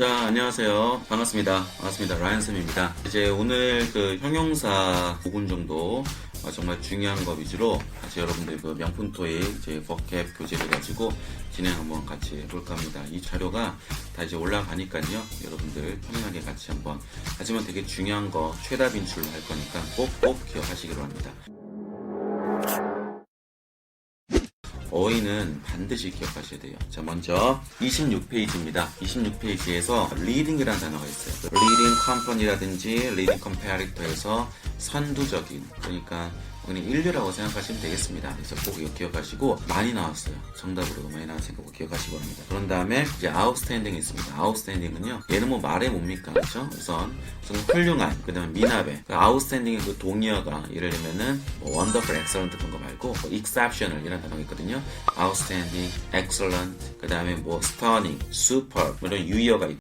자, 안녕하세요. 반갑습니다. 반갑습니다. 라이언쌤입니다. 이제 오늘 그 형용사 부분 정도 어, 정말 중요한 거 위주로 같이 여러분들 그 명품 토익 이제 버캡 교재를 가지고 진행 한번 같이 해볼까 합니다. 이 자료가 다 이제 올라가니까요. 여러분들 편안하게 같이 한번 하지만 되게 중요한 거 최다 빈출로 할 거니까 꼭꼭 기억하시기로 합니다. 어휘는 반드시 기억하셔야 돼요. 자, 먼저 26페이지입니다. 26페이지에서 leading이라는 단어가 있어요. Company라든지 leading comparator에서 선두적인, 그러니까 그냥 인류라고 생각하시면 되겠습니다. 그래서 꼭 이거 기억하시고 많이 나왔어요. 정답으로 많이 나왔으니까 꼭 기억하시기 바랍니다. 그런 다음에 이제 outstanding 있습니다. outstanding은요. 얘는 뭐 말해 뭡니까? 그렇죠? 우선 우선 훌륭한, 그 다음에 미납의 그 outstanding의 그 동의어가 예를 들면은 뭐 wonderful, excellent 그런 거 말고 뭐 exceptional 이라는 단어가 있거든요. outstanding, excellent, 그 다음에 뭐 stunning, super 뭐 이런 유의어가 있고